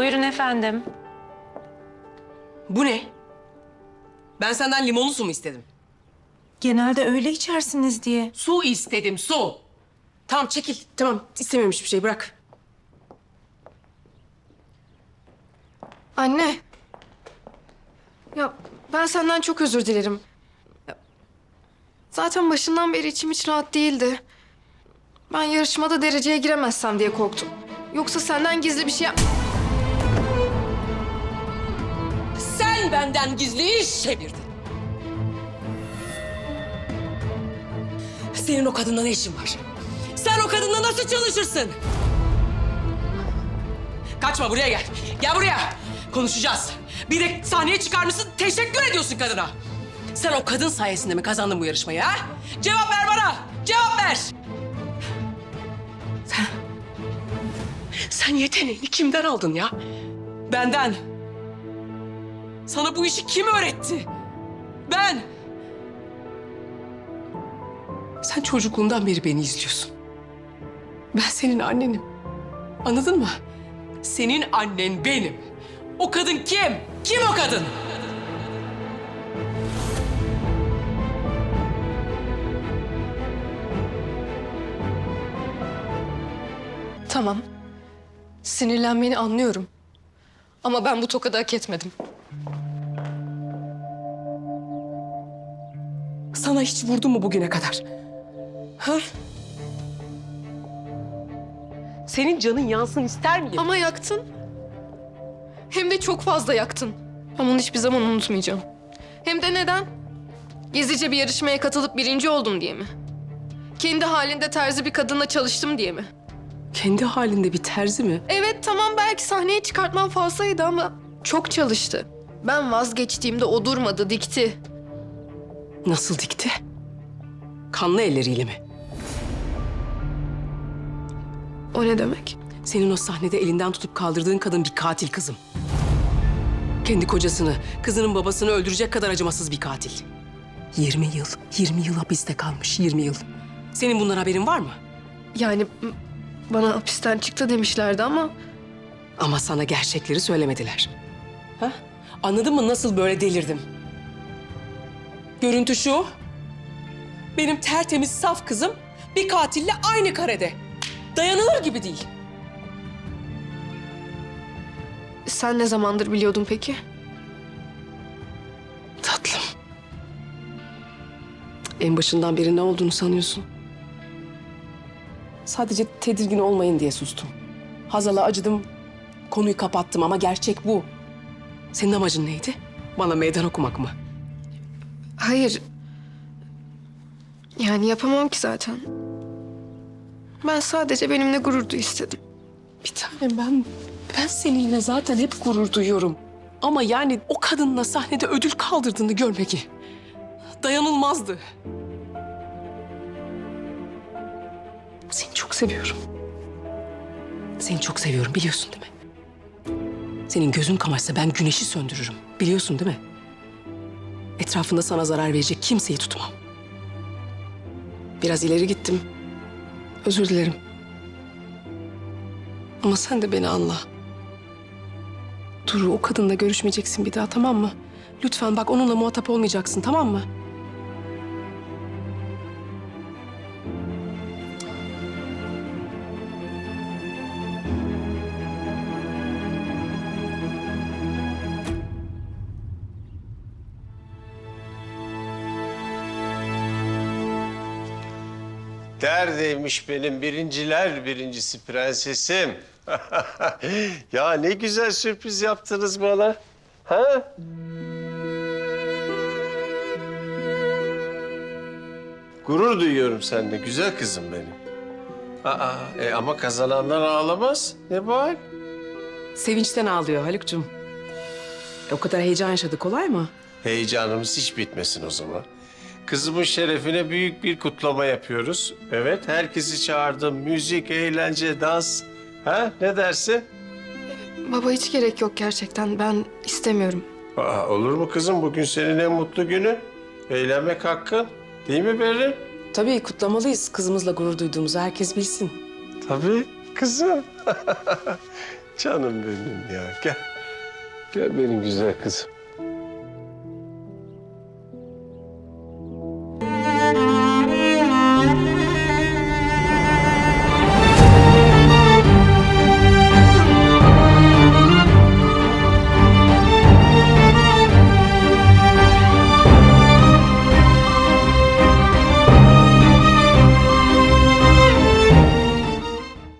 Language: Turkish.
Buyurun efendim. Bu ne? Ben senden limonlu su mu istedim? Genelde öyle içersiniz diye. Su istedim, su. Tamam çekil. Tamam istemiyorum hiçbir şey bırak. Anne. Ya ben senden çok özür dilerim. Ya, Zaten başından beri içim hiç rahat değildi. Ben yarışmada dereceye giremezsem diye korktum. Yoksa senden gizli bir şey yap... Benden gizli iş çevirdin. Senin o kadınla ne işin var? Sen o kadınla nasıl çalışırsın? Kaçma buraya gel. Gel buraya. Konuşacağız. Bir de sahneye çıkarmışsın teşekkür ediyorsun kadına. Sen o kadın sayesinde mi kazandın bu yarışmayı ha? Cevap ver bana. Cevap ver. Sen... Sen yeteneğini kimden aldın ya? Benden. Sana bu işi kim öğretti? Ben. Sen çocukluğundan beri beni izliyorsun. Ben senin annenim. Anladın mı? Senin annen benim. O kadın kim? Kim o kadın? Tamam. Sinirlenmeni anlıyorum. Ama ben bu tokadı hak etmedim. Sana hiç vurdu mu bugüne kadar? Ha? Senin canın yansın ister miyim? Ama yaktın. Hem de çok fazla yaktın. Ben bunu hiçbir zaman unutmayacağım. Hem de neden? Gezice bir yarışmaya katılıp birinci oldum diye mi? Kendi halinde terzi bir kadınla çalıştım diye mi? Kendi halinde bir terzi mi? Evet tamam belki sahneye çıkartmam fazlaydı ama çok çalıştı. Ben vazgeçtiğimde o durmadı, dikti. Nasıl dikti? Kanlı elleriyle mi? O ne demek? Senin o sahnede elinden tutup kaldırdığın kadın bir katil kızım. Kendi kocasını, kızının babasını öldürecek kadar acımasız bir katil. 20 yıl, 20 yıl hapiste kalmış, 20 yıl. Senin bundan haberin var mı? Yani bana hapisten çıktı demişlerdi ama Ama sana gerçekleri söylemediler. Ha? Anladın mı nasıl böyle delirdim? Görüntü şu. Benim tertemiz saf kızım bir katille aynı karede. Dayanılır gibi değil. sen ne zamandır biliyordun peki? Tatlım. En başından beri ne olduğunu sanıyorsun? Sadece tedirgin olmayın diye sustum. Hazal'a acıdım, konuyu kapattım ama gerçek bu. Senin amacın neydi? Bana meydan okumak mı? Hayır. Yani yapamam ki zaten. Ben sadece benimle gurur duy istedim. Bir tanem ben, ben seninle zaten hep gurur duyuyorum. Ama yani o kadınla sahnede ödül kaldırdığını görmek dayanılmazdı. Seni çok seviyorum. Seni çok seviyorum biliyorsun değil mi? Senin gözün kamaşsa ben güneşi söndürürüm. Biliyorsun değil mi? Etrafında sana zarar verecek kimseyi tutmam. Biraz ileri gittim. Özür dilerim. Ama sen de beni anla. Duru o kadınla görüşmeyeceksin bir daha tamam mı? Lütfen bak onunla muhatap olmayacaksın tamam mı? Neredeymiş benim birinciler birincisi prensesim? ya ne güzel sürpriz yaptınız bana. Ha? Gurur duyuyorum seninle güzel kızım benim. Aa, e, ama kazananlar ağlamaz. Ne var? Sevinçten ağlıyor Haluk'cum. E, o kadar heyecan yaşadı kolay mı? Heyecanımız hiç bitmesin o zaman. Kızımın şerefine büyük bir kutlama yapıyoruz. Evet, herkesi çağırdım. Müzik, eğlence, dans. Ha, ne dersin? Baba hiç gerek yok gerçekten. Ben istemiyorum. Aa, olur mu kızım? Bugün senin en mutlu günün. Eğlenmek hakkın. Değil mi Berrin? Tabii kutlamalıyız. Kızımızla gurur duyduğumuzu herkes bilsin. Tabii kızım. Canım benim ya. Gel. Gel benim güzel kızım.